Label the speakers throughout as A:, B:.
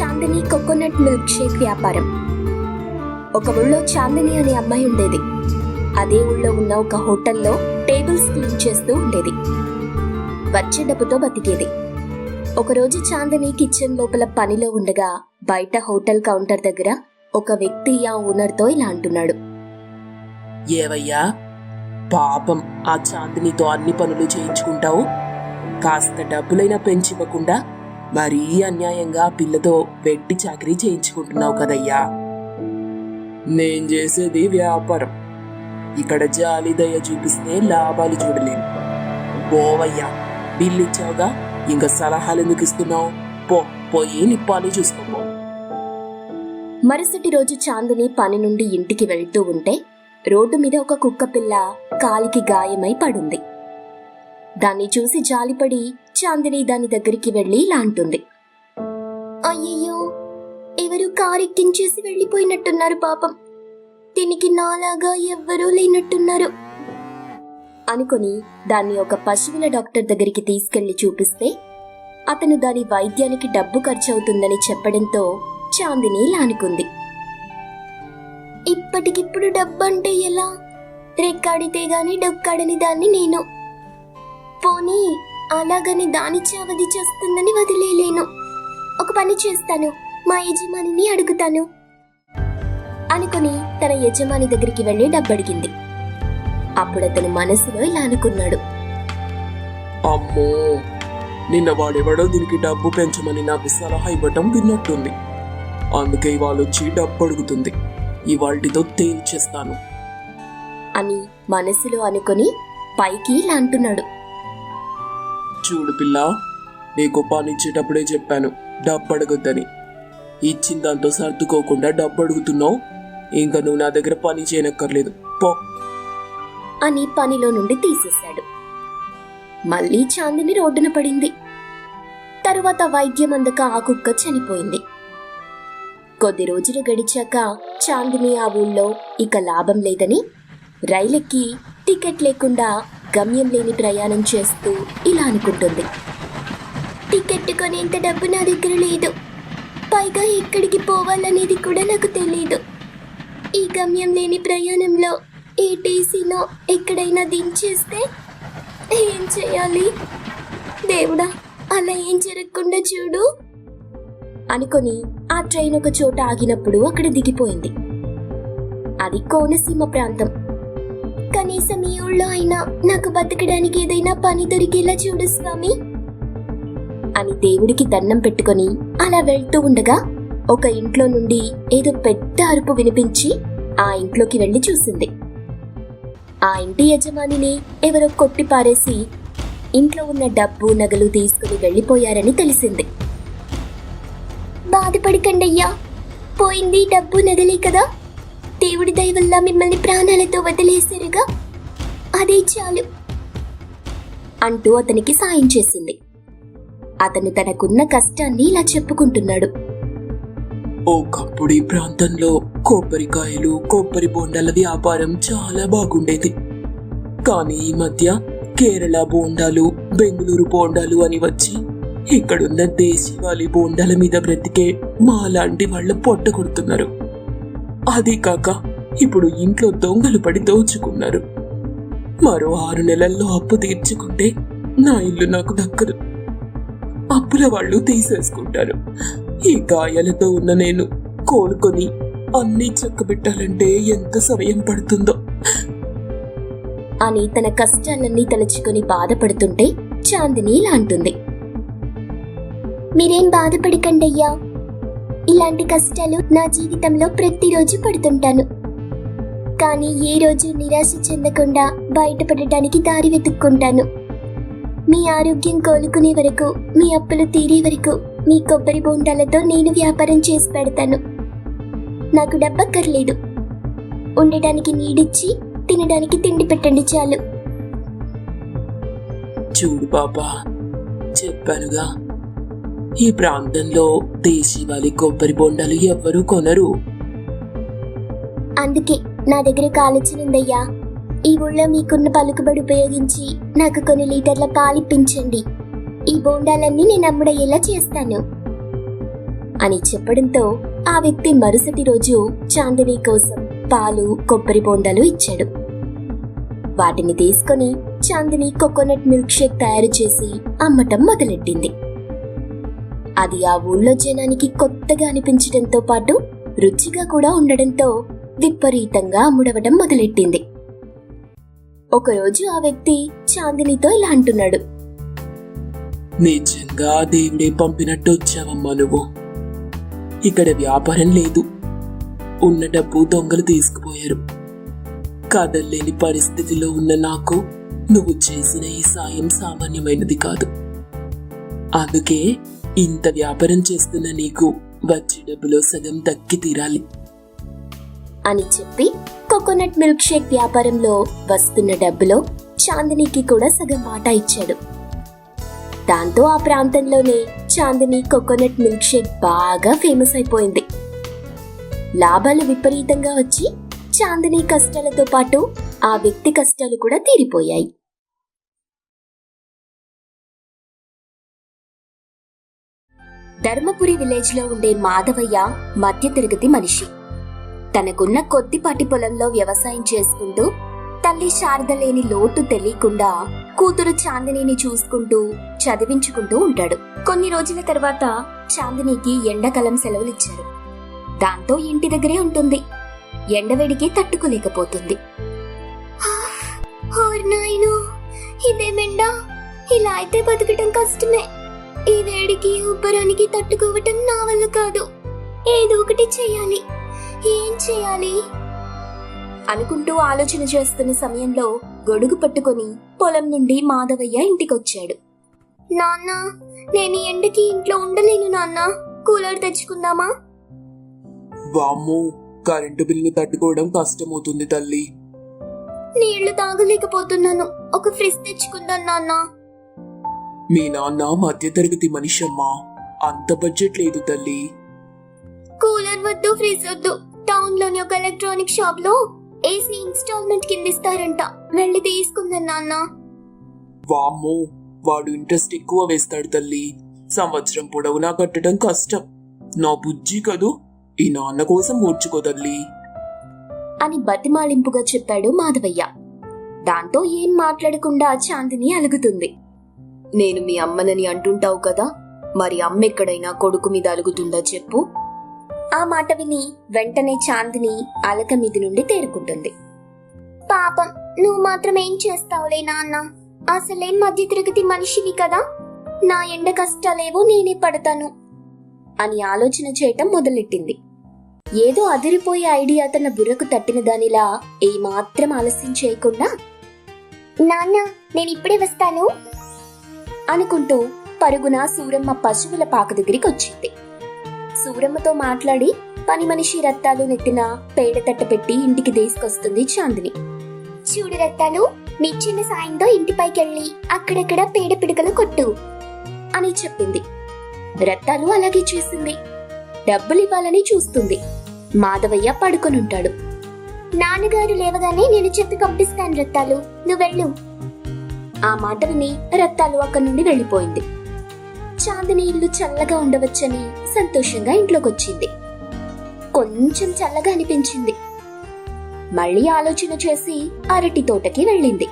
A: Chandini coconut milk shake వ్యాపారం. ఒక ఊళ్ళో చాందిని అనే అమ్మాయి ఉండేది. అదే ఊళ్ళో ఉన్న ఒక హోటల్లో టేబుల్స్ క్లీన్ చేస్తూ ఉండేది. వచ్చే డబ్బుతో బతికేది. ఒకరోజు చాందిని కిచెన్ లోపల పనిలో ఉండగా బయట హోటల్ కౌంటర్ దగ్గర ఒక వ్యక్తి ఆ ఓనర్తో ఇలా అంటున్నాడు.
B: ఏవయ్యా పాపం ఆ చాందినితో అన్ని పనులు చేయించుకుంటావు. కాస్త డబ్బులైనా పెంచివ్వకుండా మరీ అన్యాయంగా పిల్లతో వెట్టి చాకరీ చేయించుకుంటున్నావు కదయ్యా. నేను చేసేది వ్యాపారం. ఇక్కడ జాలి దయ చూపిస్తే లాభాలు చూడలేను. పోవయ్యా బిల్లు ఇచ్చావుగా? ఇంకా సలహాలు ఎందుకు ఇస్తున్నావు? పో పోయి నిప్పాలు చూసుకోపో.
A: మరుసటి రోజు చాందిని పని నుండి ఇంటికి వెళ్తూ ఉంటే రోడ్డు మీద ఒక కుక్క పిల్ల కాలికి గాయమై పడుంది. దాన్ని చూసి జాలిపడి చాందిని దాని దగ్గరికి వెళ్ళి ఇలా అంటుంది. అయ్యయ్యో ఎవరు కారెక్కించేసి వెళ్ళిపోయినట్టున్నారు పాపం. దీనికి నాలాగా ఎవ్వరూ లేనట్టున్నారు. అనుకొని దాన్ని ఒక పశువుల డాక్టర్ దగ్గరికి తీసుకెళ్ళి చూపిస్తే అతను దాని వైద్యానికి డబ్బు ఖర్చవుతుందని చెప్పడంతో చాందిని లానుకుంది ఇప్పటికిప్పుడు డబ్బంటే ఎలా? రెక్కాడితే గాని డొక్కాడని దాన్ని నేను. పోనీ అలాగని దాని చావది చేస్తుందని వదిలేలేను. ఒక పని చేస్తాను మా యజమానిని అడుగుతాను. అనుకుని తన యజమాని దగ్గరికి వెళ్ళి డబ్బడిగింది. అప్పుడు అతను మనసులో ఇలా అనుకున్నాడు.
B: అమ్మో! నిన్న వాడెవడో దీనికి డబ్బు పెంచమని నాకు సలహా ఇవ్వటం విన్నట్టుంది. అందుకే ఇవాళ వచ్చి డబ్బు అడుగుతుంది ఇవాల్టితో తేల్చేస్తాను.
A: అని మనసులో అనుకొని పైకి ఇలా అంటున్నాడు.
B: చూడు పిల్ల. నీకు పని ఇచ్చేటప్పుడే చెప్పాను డబ్బు అడగొద్దని. ఇచ్చిన దాంతో సర్దుకోకుండా డబ్బు అడుగుతున్నావు. ఇంకా నువ్వు నా దగ్గర పని చేయనక్కర్లేదు. పో.
A: అని పనిలో నుండి తీసేశాడు. మళ్ళీ చాందిని రోడ్డున పడింది. తరువాత వైద్యం అందక ఆ కుక్క చనిపోయింది. కొద్ది రోజులు గడిచాక చాందిని ఆ ఊళ్ళో ఇక లాభం లేదని రైలెక్కి టికెట్ లేకుండా గమ్యం లేని ప్రయాణం చేస్తూ ఇలా అనుకుంటుంది. టికెట్ కొనేంత డబ్బు నా దగ్గర లేదు. పైగా ఎక్కడికి పోవాలనేది కూడా నాకు తెలియదు ఈ గమ్యం లేని ప్రయాణంలో ఏ టీసీలో ఎక్కడైనా దించేస్తే ఏం చేయాలి? దేవుడా అలా ఏం జరగకుండా చూడు. అనుకొని ఆ ట్రైన్ ఒక చోట ఆగినప్పుడు అక్కడ దిగిపోయింది. అది కోనసీమ ప్రాంతం. కనీసం ఈ ఊళ్ళో అయినా నాకు బతకడానికి ఏదైనా పని దొరికేలా చూడు స్వామి. అని దేవుడికి దండం పెట్టుకొని అలా వెళ్తూ ఉండగా ఒక ఇంట్లో నుండి ఏదో పెద్ద అరుపు వినిపించి ఆ ఇంట్లోకి వెళ్ళి చూసింది. ఆ ఇంటి యజమానిని ఎవరో కొట్టి పారేసి ఇంట్లో ఉన్న డబ్బు నగలు తీసుకుని వెళ్ళిపోయారని తెలిసింది. బాధపడకండయ్యా పోయింది డబ్బు నగలే కదా. దేవుడి దయ వల్ల మిమ్మల్ని ప్రాణాలతో వదిలేశారుగా? అదే చాలు. అంటూ అతనికి సాయం చేసింది. అతను తనకున్న కష్టాన్ని ఇలా చెప్పుకుంటున్నాడు.
B: ఒకప్పుడు ఈ ప్రాంతంలో కొబ్బరికాయలు కొబ్బరి బోండాల వ్యాపారం చాలా బాగుండేది. కానీ ఈ మధ్య కేరళ బోండాలు బెంగళూరు బోండాలు అని వచ్చి ఇక్కడున్న దేశీవాలి బోండాల మీద బ్రతికే మాలాంటి వాళ్ళు పొట్ట కొడుతున్నారు. అదేకాక ఇప్పుడు ఇంట్లో దొంగలు పడి దోచుకున్నారు. మరో ఆరు నెలల్లో అప్పు తీర్చుకుంటే నా ఇల్లు నాకు దక్కదు. అప్పుల వాళ్ళు తీసేసుకుంటారు. ఈ గాయాలతో ఉన్న నేను కోలుకొని అన్నీ చక్కబెట్టాలంటే ఎంత సమయం పడుతుందో.
A: అని తన కష్టాలన్నీ తలుచుకొని బాధపడుతుంటే చాందిని ఇలా అంటుంది. మీరేం బాధపడకండయ్యా? ఇలాంటి కష్టాలు నా జీవితంలో ప్రతిరోజు పడుతుంటాను. కానీ ఏ రోజు నిరాశ చెందకుండా బయటపడటానికి దారి వెతుక్కుంటాను. మీ ఆరోగ్యం కోలుకునే వరకు మీ అప్పులు తీరే వరకు మీ కొబ్బరి బోండాలతో నేను వ్యాపారం చేసి పెడతాను. నాకు డబ్బక్కర్లేదు. ఉండటానికి నీడిచ్చి తినడానికి తిండి పెట్టండి చాలు.
B: చూడు బాబా చెప్పానుగా. ఈ ప్రాంతంలో దేశీవాలి కొబ్బరి బొండాలు ఎవ్వరూ కొనరు.
A: అందుకే నా దగ్గర ఒక ఆలోచన ఉందయ్యా. ఈ ఊళ్ళో మీకున్న పలుకుబడి ఉపయోగించి నాకు కొన్ని లీటర్ల పాలిప్పించండి ఈ బోండాలన్నీ నేను అమ్ముడయ్యేలా చేస్తాను. అని చెప్పడంతో ఆ వ్యక్తి మరుసటి రోజు చాందిని కోసం పాలు కొబ్బరి బోండాలు ఇచ్చాడు. వాటిని తీసుకొని చాందిని కోకోనట్ మిల్క్ షేక్ తయారు చేసి అమ్మటం మొదలెట్టింది. అది ఆ ఊళ్ళో జనానికి కొత్తగా అనిపించడంతో పాటు రుచిగా కూడా ఉండడంతో విపరీతంగా అమ్ముడవడం మొదలెట్టింది. ఒకరోజు ఆ వ్యక్తి చాందినితో ఇలా అంటున్నాడు.
B: నిజంగా దేవుడే పంపినట్టు వచ్చావమ్మా నువ్వు. ఇక్కడ వ్యాపారం లేదు. ఉన్న డబ్బు దొంగలు తీసుకుపోయారు. కదల్లేని పరిస్థితిలో ఉన్న నాకు నువ్వు చేసిన ఈ సాయం సామాన్యమైనది కాదు. అందుకే ఇంత వ్యాపారం చేస్తున్న నీకు వచ్చే డబ్బులో సగం దక్కి తీరాలి.
A: అని చెప్పి కోకోనట్ మిల్క్ షేక్ వ్యాపారంలో వస్తున్న డబ్బులో చాందినికి కూడా సగం వాటా ఇచ్చాడు. దాంతో ఆ ప్రాంతంలోనే చాందిని కోకోనట్ మిల్క్ షేక్ బాగా ఫేమస్ అయిపోయింది. లాభాలు విపరీతంగా వచ్చి చాందిని కష్టాలతో పాటు ఆ వ్యక్తి కష్టాలు కూడా తీరిపోయాయి. ధర్మపురి విలేజ్లో ఉండే మాధవయ్య మధ్యతరగతి మనిషి. తనకున్న కొద్దిపాటి పొలంలో వ్యవసాయం చేసుకుంటూ తల్లి శారద లేని లోటు తెలియకుండా కూతురు చాందినిని చూసుకుంటూ చదివించుకుంటూ ఉంటాడు. కొన్ని రోజుల తర్వాత చాందినికి ఎండాకాలం సెలవులిచ్చారు. దాంతో ఇంటి దగ్గరే ఉంటుంది. ఎండవేడికి తట్టుకోలేకపోతుంది. ఇదేమెండా ఇలా అయితే బతకటం కష్టమే. ఈ వేడికి ఉబ్బరానికి తట్టుకోవటం నా వల్ల కాదు. ఏదో ఒకటి చేయాలి. ఏం చేయాలి? అనుకుంటూ ఆలోచన చేస్తున్న సమయంలో గొడుగు పట్టుకొని పొలం నుండి మాధవయ్య ఇంటికొచ్చాడు. నాన్న నేను ఎండకి ఇంట్లో ఉండలేను నాన్న. కూలర్ తెచ్చుకుందామా?
B: వామ్మో కరెంటు బిల్లు తట్టుకోవడం కష్టమవుతుంది తల్లి.
A: నీళ్ళు తాగలేకపోతున్నాను. ఒక ఫ్రిడ్జ్ తెచ్చుకుందాం నాన్న.
B: మీ నాన్న మధ్యతరగతి మనిషి అమ్మా అంత బడ్జెట్ లేదు తల్లి.
A: కూలర్ వద్దు ఫ్రిడ్జ్ వద్దు. టౌన్లోని ఒక ఎలక్ట్రానిక్ షాప్లో ఏసీ ఇన్స్టాల్మెంట్ కింద ఇస్తారంట వెళ్ళి తీసుకుందాం నాన్న.
B: వామ్మో వాడు ఇంట్రెస్ట్ ఎక్కువ వేస్తాడు తల్లి. సంవత్సరం పొడవునా కట్టడం కష్టం. నా బుజ్జి కదూ ఈ నాన్న కోసం ఓర్చుకో తల్లి.
A: అని బతిమాలింపుగా చెప్పాడు మాధవయ్య. దాంతో ఏం మాట్లాడకుండా చాందిని అలుగుతుంది. నేను మీ అమ్మనని అంటుంటావు కదా? మరి అమ్మ ఎక్కడైనా కొడుకు మీద అలుగుతుందా చెప్పు? ఆ మాట విని వెంటనే చాందిని అలక మీది నుండి తేరుకుంటుంది. పాపం నువ్వు మాత్రం ఏం చేస్తావులే నాన్న? అసలేం మధ్య తరగతి మనిషివి కదా? నా ఎండ కష్టాలేవో నేనే పడతాను. అని ఆలోచన చేయటం మొదలెట్టింది. ఏదో అదిరిపోయే ఐడియా తన బుర్రకు తట్టిన దానిలా ఏమాత్రం ఆలస్యం చేయకుండా నాన్న నేను ఇప్పుడే వస్తాను. అనుకుంటూ పరుగున సూరమ్మ పశువుల పాక దగ్గరికి వచ్చింది. సూరమ్మతో మాట్లాడి పని మనిషి రత్తాలు నెత్తిన పేడ తట్ట పెట్టి ఇంటికి తీసుకొస్తుంది చాందిని. చూడు రత్తాలు నీ చిన్న సాయంతో ఇంటిపైకెళ్ళి అక్కడక్కడ పేడ పిడకలు కొట్టు అని చెప్పింది. రత్తాలు అలాగే చేసింది డబ్బులు ఇవ్వాలని చూస్తుంది. మాధవయ్య పడుకొనుంటాడు. నాన్నగారు లేవగానే నేను చెప్పి పంపిస్తాను రత్తాలు. నువ్వెళ్ళు. ఆ మాట విని రత్తాలు అక్కడి నుండి వెళ్ళిపోయింది. చాందిని ఇల్లు చల్లగా ఉండవచ్చని సంతోషంగా ఇంట్లోకొచ్చింది. కొంచెం చల్లగా అనిపించింది. మళ్ళీ ఆలోచన చేసి అరటి తోటకి వెళ్ళింది.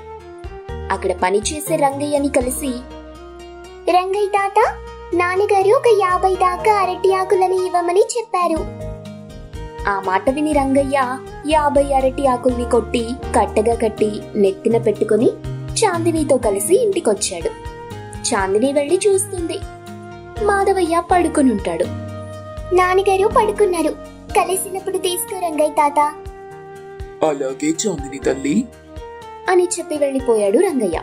A: అక్కడ పనిచేసే రంగయ్యని కలిసి రంగయ్య తాత నాన్నగారు ఒక యాభై దాకా అరటి ఆకులని ఇవ్వమని చెప్పారు. ఆ మాట విని రంగయ్య యాభై అరటి ఆకుల్ని కొట్టి కట్టగా కట్టి నెత్తిన పెట్టుకుని చాందినితో కలిసి ఇంటికొచ్చాడు. చాందిని వెళ్ళి చూస్తుంది. మాధవయ్య పడుకునుంటాడు. నాన్నగారు పడుకున్నారు. కలిసినప్పుడు తీసుకో రంగయ్య తాత.
B: అలాగే చాందిని తల్లి.
A: అని చెప్పి వెళ్ళిపోయాడు రంగయ్య.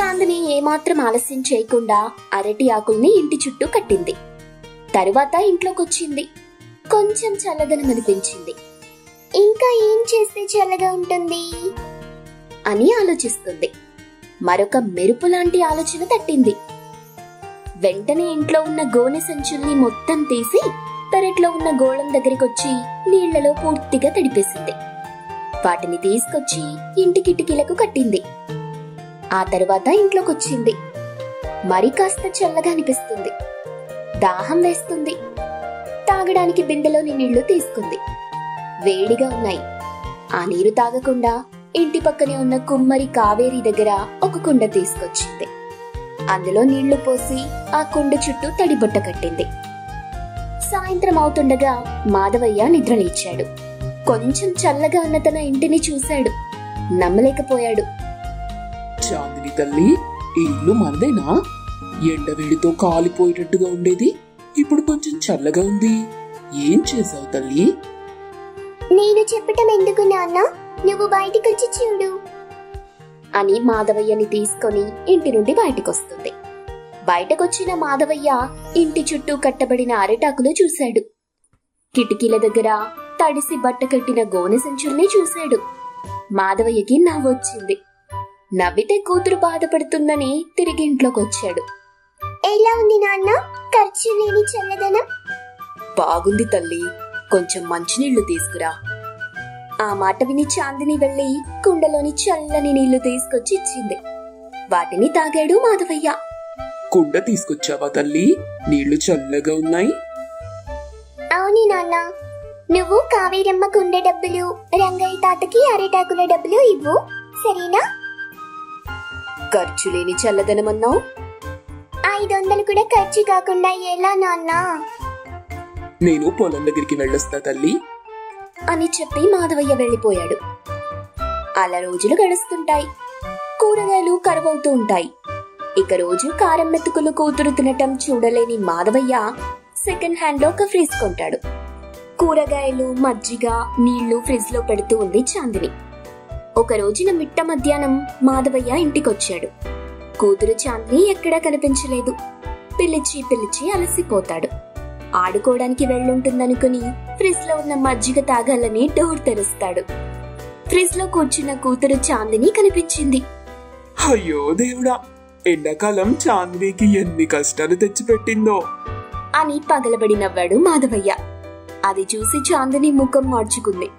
A: చాందిని ఏమాత్రం ఆలస్యం చేయకుండా అరటి ఆకుల్ని ఇంటి చుట్టూ కట్టింది. తరువాత ఇంట్లోకొచ్చింది. కొంచెం చల్లదనం అనిపించింది. ఇంకా ఏం చేస్తే చల్లగా ఉంటుంది? అని ఆలోచిస్తుంది. మరొక మెరుపు లాంటి ఆలోచన తట్టింది. వెంటనే ఇంట్లో ఉన్న గోనె సంచుల్ని మొత్తం తీసి పెరట్లో ఉన్న గోళం దగ్గరికొచ్చి నీళ్ళలో పూర్తిగా తడిపేసింది. వాటిని తీసుకొచ్చి ఇంటి కిటికీలకు కట్టింది. ఆ తర్వాత ఇంట్లోకొచ్చింది. మరి కాస్త చల్లగా అనిపిస్తుంది. దాహం వేస్తుంది. తాగడానికి బిందెలోని నీళ్ళు తీసుకుంది. వేడిగా ఉన్నాయి. ఆ నీరు తాగకుండా ఇంటి పక్కనే ఉన్న కుమ్మరి కావేరి దగ్గర ఒక కుండ తీసుకొచ్చింది. అందులో నీళ్ళు పోసి ఆ కుండ చుట్టూ తడిబట్ట కట్టింది. సాయంత్రం అవుతుండగా మాధవయ్య నిద్రలేచాడు కొంచెం చల్లగా ఉన్న తన ఇంటిని చూశాడు. నమ్మలేకపోయాడు.
B: చాందిని తల్లి ఈ ఇల్లు మనదేనా? ఎండవేడితో కాలిపోయేటట్టుగా ఉండేది. ఇప్పుడు కొంచెం చల్లగా ఉంది. ఏం చేసావు తల్లి?
A: నేను చెప్పటం ఎందుకు నాన్న? నువ్వు బయటికొచ్చి చూడు అని మాధవయ్యని తీసుకొని ఇంటి నుండి బయటకొస్తుంది. బయటకొచ్చిన మాధవయ్య ఇంటి చుట్టూ కట్టబడిన అరిటాకులు చూశాడు. కిటికీల దగ్గర తడిసి బట్ట కట్టిన గోనె సంచుల్ని చూశాడు. మాధవయ్యకి నవ్వొచ్చింది. నవ్వితే కూతురు బాధపడుతుందని తిరిగి ఇంట్లోకి వచ్చాడు ఎలా ఉంది నాన్న? ఖర్చు లేని చల్లదనం? బాగుంది తల్లి. కొంచెం మంచినీళ్ళు తీసుకురా. ఆ మాట విని చాందిని వెళ్ళి కుండలోని చల్లని నీళ్ళు తీసుకొచ్చి ఇచ్చింది. వాటిని తాగాడు మాధవయ్య.
B: కుండ తీసుకొచ్చావా తల్లి? నీళ్ళు చల్లగా ఉన్నాయి.
A: అవుని నాన్న. నువ్వు కావేరమ్మ కుండ డబ్బులు రంగయ్య తాతకి అరిటాకుల డబ్బులు ఇవ్వు. సరేనా? ఖర్చు లేని చల్లదనమన్నావు? ఐదు వందలు కూడా ఖర్చు కాకుండా ఎలా నాన్నా?
B: నేను పొలం దగ్గరికి వెళ్ళొస్తా తల్లి.
A: అని చెప్పి మాధవయ్య వెళ్ళిపోయాడు. అలా రోజులు గడుస్తుంటాయి. కూరగాయలు కరువవుతూ ఉంటాయి. ఇక రోజు కారం మెతుకులు కూతురు తినటం చూడలేని మాధవయ్య సెకండ్ హ్యాండ్లో ఒక ఫ్రిజ్ కొంటాడు. కూరగాయలు మజ్జిగ నీళ్ళు ఫ్రిజ్లో పెడుతూ ఉంది చాందిని. ఒక రోజున మిట్ట మధ్యాహ్నం మాధవయ్య ఇంటికొచ్చాడు. కూతురు చాందిని ఎక్కడా కనిపించలేదు. పిలిచి పిలిచి అలసిపోతాడు. ఆడుకోవడానికి వెళ్ళుంటుందనుకుని ఫ్రిజ్లో ఉన్న మజ్జిగ తాగాలని డోర్ తెరుస్తాడు. ఫ్రిజ్లో కూర్చున్న కూతురు చాందిని కనిపించింది.
B: అయ్యో దేవుడా ఎండాకాలం చాందినికి ఎన్ని కష్టాలు తెచ్చిపెట్టిందో.
A: అని పగలబడి నవ్వాడు మాధవయ్య. అది చూసి చాందిని ముఖం మార్చుకుంది.